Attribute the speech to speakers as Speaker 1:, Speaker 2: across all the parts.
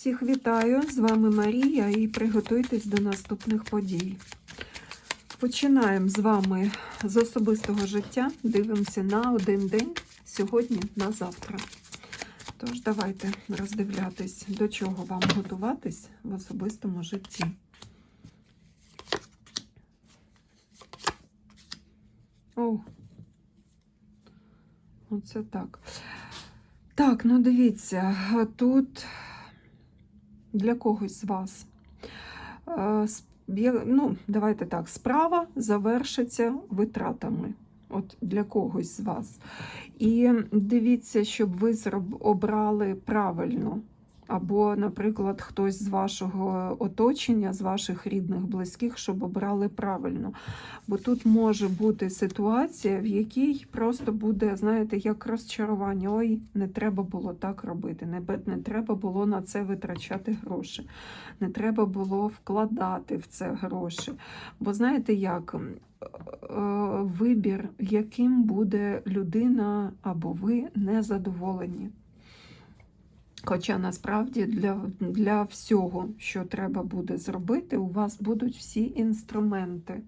Speaker 1: Всіх вітаю! З вами Марія і приготуйтесь до наступних подій. Починаємо з вами з особистого життя. Дивимося на один день сьогодні на завтра. Тож, давайте роздивлятись, до чого вам готуватись в особистому житті. О, оце так. Так, ну дивіться, тут для когось з вас. е, Ну, давайте так, справа завершиться витратами. От для когось з вас. І дивіться, щоб ви обрали правильно. Або, наприклад, хтось з вашого оточення, з ваших рідних, близьких, щоб обрали правильно. Бо тут може бути ситуація, в якій просто буде, знаєте, як розчарування. Ой, не треба було так робити, не, не треба було на це витрачати гроші, не треба було вкладати в це гроші. Бо знаєте як? Е, Вибір, яким буде людина або ви незадоволені. Хоча насправді для, для всього, що треба буде зробити, у вас будуть всі інструменти,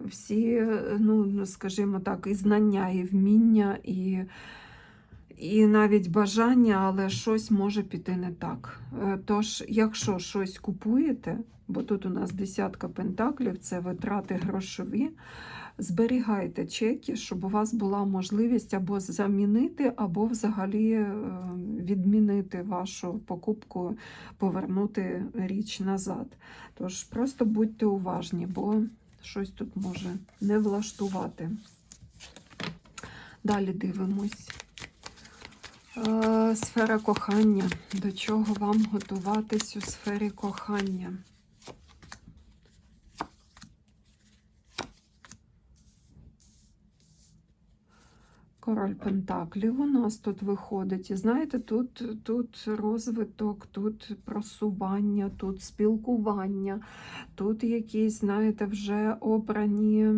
Speaker 1: всі, ну, скажімо так, і знання, і вміння, і, і навіть бажання, але щось може піти не так. Е, Тож, якщо щось купуєте, бо тут у нас десятка пентаклів, це витрати грошові. Зберігайте чеки, щоб у вас була можливість або замінити, або взагалі е, відмінити вашу покупку, повернути річ назад. Тож просто будьте уважні, бо щось тут може не влаштувати. Далі дивимось. Е, Сфера кохання. До чого вам готуватись у сфері кохання? Король Пентаклів у нас тут виходить. І знаєте, тут, тут розвиток, тут просування, тут спілкування, тут якісь, знаєте, вже обрані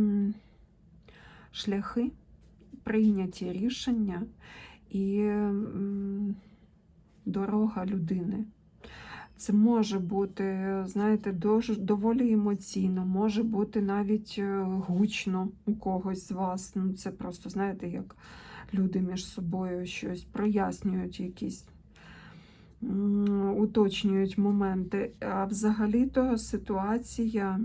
Speaker 1: шляхи, прийняті рішення і дорога людини. Це може бути, знаєте, доволі емоційно, може бути навіть е, гучно у когось з вас. Ну, це просто, знаєте, як люди між собою щось прояснюють, якісь уточнюють моменти. А взагалі-то ситуація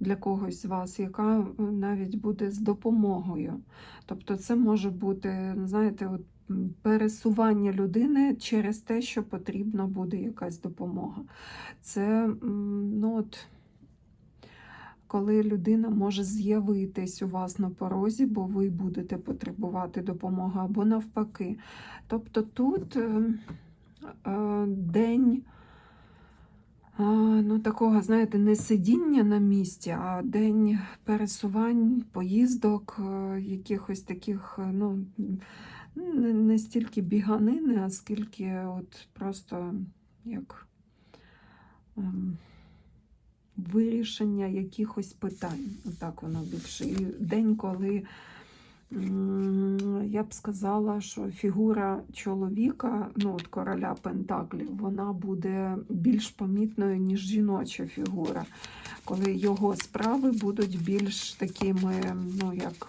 Speaker 1: для когось з вас, яка навіть буде з допомогою. Тобто, це може бути, знаєте, от пересування людини через те, що потрібна буде якась допомога. Це ну, от, коли людина може з'явитись у вас на порозі, бо ви будете потребувати допомоги, або навпаки. Тобто тут е, е, день. Ну, такого, знаєте, не сидіння на місці, а день пересувань, поїздок, е, якихось таких, е, ну, не, стільки біганини, а скільки от просто як ем, вирішення якихось питань. Отак воно більше. І день, коли я б сказала, що фігура чоловіка, ну от короля Пентаклів, вона буде більш помітною, ніж жіноча фігура. Коли його справи будуть більш такими, ну як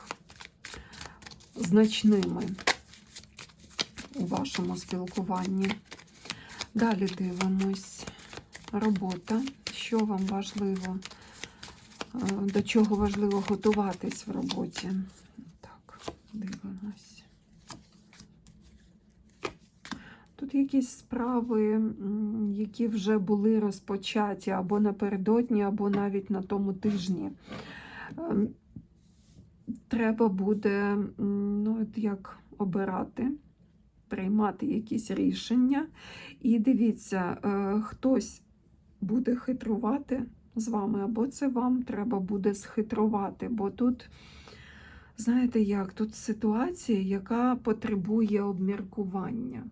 Speaker 1: значними у вашому спілкуванні. Далі дивимось. Робота. Що вам важливо, е, до чого важливо готуватись в роботі? Так, дивимось. Тут якісь справи, які вже були розпочаті або напередодні, або навіть на тому тижні. Ем, Треба буде ну, от як обирати, приймати якісь рішення. І дивіться, е, хтось буде хитрувати з вами, або це вам треба буде схитрувати, бо тут, знаєте як, тут ситуація, яка потребує обміркування.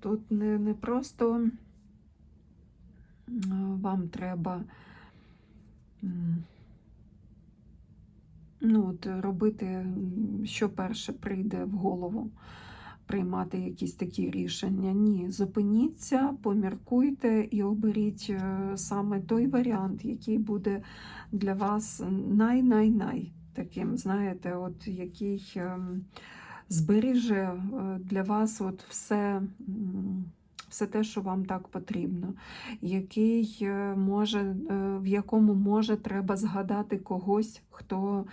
Speaker 1: Тут не, не просто е, вам треба ну, от, робити, що перше прийде в голову. приймати якісь такі рішення. Ні, зупиніться, поміркуйте і оберіть е, саме той варіант, який буде для вас най-най-най таким, знаєте, от який ем, збереже е, для вас от все. Все те, що вам так потрібно, який е, може, е, в якому може треба згадати когось, хто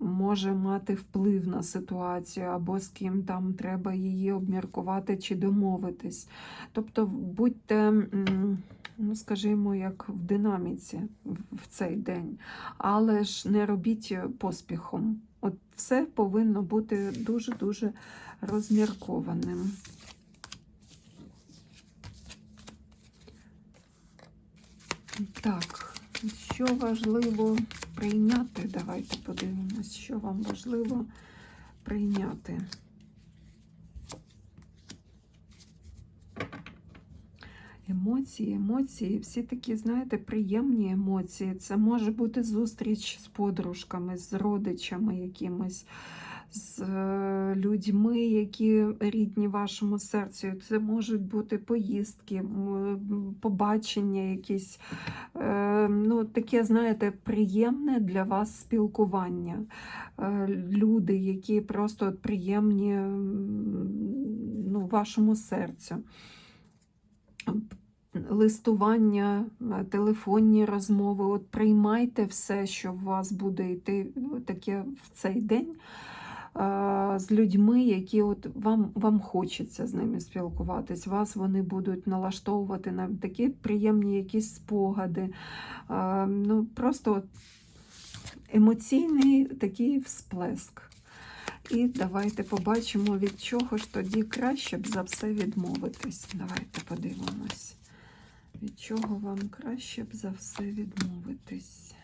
Speaker 1: може мати вплив на ситуацію, або з ким там треба її обміркувати чи домовитись. Тобто будьте, ну скажімо, як в динаміці в- в цей день, але ж не робіть поспіхом. От все повинно бути дуже-дуже розміркованим. Так, що важливо прийняти? Давайте подивимось, що вам важливо прийняти. Емоції, емоції, всі такі, знаєте, приємні емоції. Це може бути зустріч з подружками, з родичами якимось, з е, людьми, які рідні вашому серцю. Це можуть бути поїздки, побачення якісь. Е, ну, таке, знаєте, приємне для вас спілкування. Е, Люди, які просто приємні ну, вашому серцю. Листування, е, телефонні розмови. От приймайте все, що у вас буде йти е, таке в цей день е, з людьми, які от вам, вам хочеться з ними спілкуватись. Вас вони будуть налаштовувати на такі приємні якісь спогади. Ну, просто емоційний такий всплеск. І давайте побачимо, від чого ж тоді краще б за все відмовитись. Давайте подивимось. Від чого вам краще б за все відмовитись?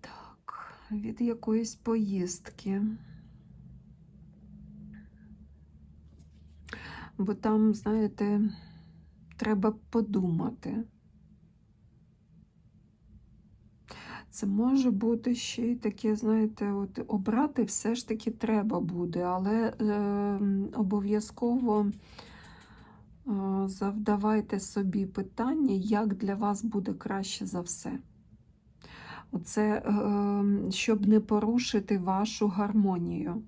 Speaker 1: Так, від якоїсь поїздки. Бо там, знаєте, треба подумати. Це може бути ще й таке, знаєте, от обрати все ж таки треба буде, але е, обов'язково завдавайте собі питання, як для вас буде краще за все. Оце, е, щоб не порушити вашу гармонію.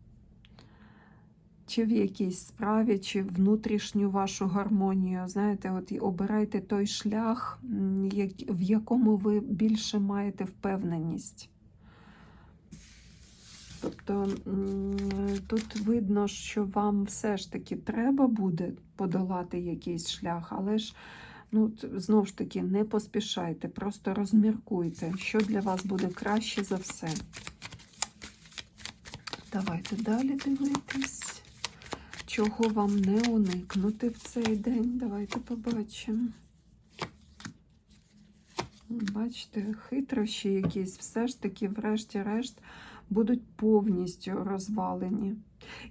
Speaker 1: Чи в якійсь справі, чи внутрішню вашу гармонію. Знаєте, от і обирайте той шлях, в якому ви більше маєте впевненість. Тобто тут видно, що вам все ж таки треба буде подолати якийсь шлях, але ж ну, знову ж таки не поспішайте, просто розміркуйте, що для вас буде краще за все. Давайте далі дивитись. Чого вам не уникнути в цей день? Давайте побачимо. Бачите, хитрощі якісь все ж таки, врешті-решт, будуть повністю розвалені.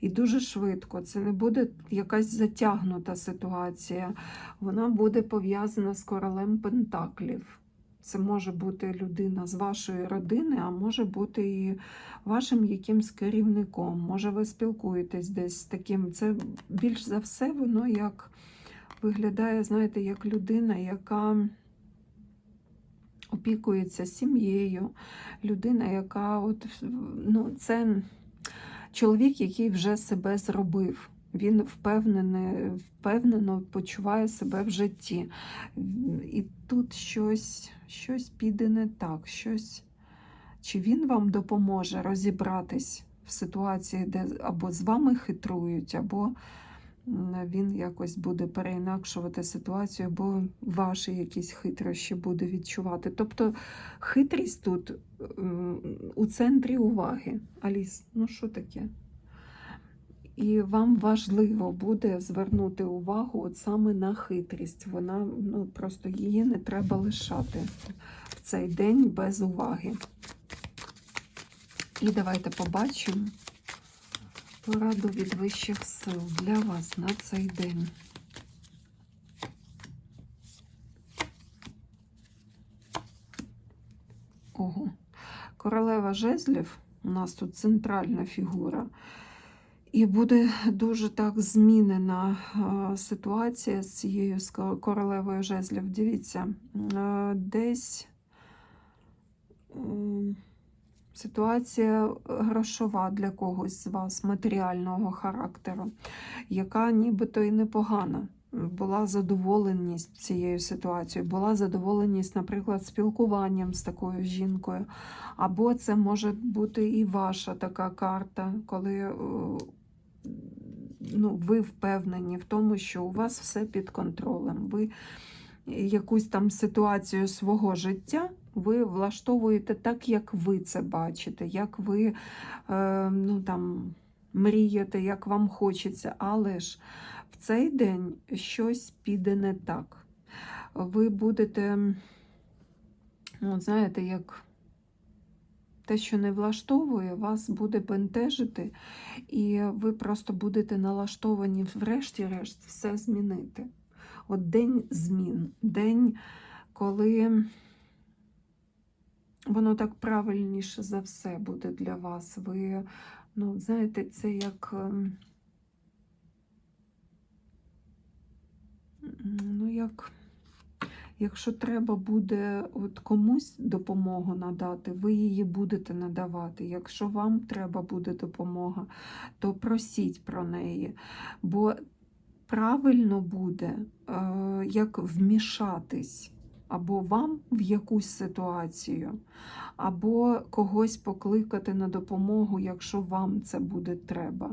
Speaker 1: І дуже швидко. Це не буде якась затягнута ситуація. Вона буде пов'язана з королем Пентаклів. Це може бути людина з вашої родини, а може бути і вашим якимсь керівником. Може, ви спілкуєтесь десь з таким. Це більш за все воно як виглядає, знаєте, як людина, яка опікується сім'єю, людина, яка от ну, це чоловік, який вже себе зробив. Він впевнений, впевнено почуває себе в житті. І тут щось, щось піде не так, щось. Чи він вам допоможе розібратись в ситуації, де або з вами хитрують, або він якось буде переінакшувати ситуацію, або ваші якісь хитрощі буде відчувати. Тобто хитрість тут у центрі уваги. Аліс, ну що таке? І вам важливо буде звернути увагу от саме на хитрість. Вона ну, просто її не треба лишати в цей день без уваги. І давайте побачимо пораду від вищих сил для вас на цей день. Ого. Королева жезлів У нас тут центральна фігура. І буде дуже так змінена ситуація з цією королевою жезлів. Дивіться, десь м, ситуація грошова для когось з вас, матеріального характеру, яка нібито і непогана. Була задоволеність цією ситуацією, була задоволеність, наприклад, спілкуванням з такою жінкою. Або це може бути і ваша така карта, коли е, ну, ви впевнені в тому, що у вас все під контролем. Ви якусь там ситуацію свого життя ви влаштовуєте так, як ви це бачите, як ви е, ну, там, мрієте, як вам хочеться. Але ж в цей день щось піде не так. Ви будете, ну, знаєте, як те, що не влаштовує, вас буде бентежити, і ви просто будете налаштовані, врешті-решт, все змінити. От день змін, день, коли воно так правильніше за все буде для вас. Ви, ну, знаєте, це як. ем, Ну, як, якщо треба буде от комусь допомогу надати, ви її будете надавати. Якщо вам треба буде допомога, то просіть про неї. Бо правильно буде е, як вмішатись або вам в якусь ситуацію, або когось покликати на допомогу, якщо вам це буде треба.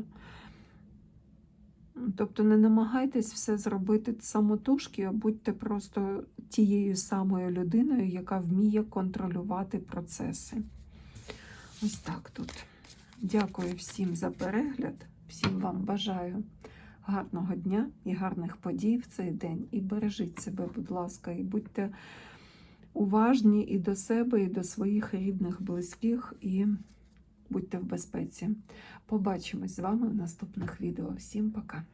Speaker 1: Тобто не намагайтесь все зробити самотужки, а будьте просто тією самою людиною, яка вміє контролювати процеси. Ось так тут. Дякую всім за перегляд. Всім вам бажаю гарного дня і гарних подій в цей день. І бережіть себе, будь ласка, і будьте уважні і до себе, і до своїх рідних, близьких, і будьте в безпеці. Побачимось з вами в наступних відео. Всім пока!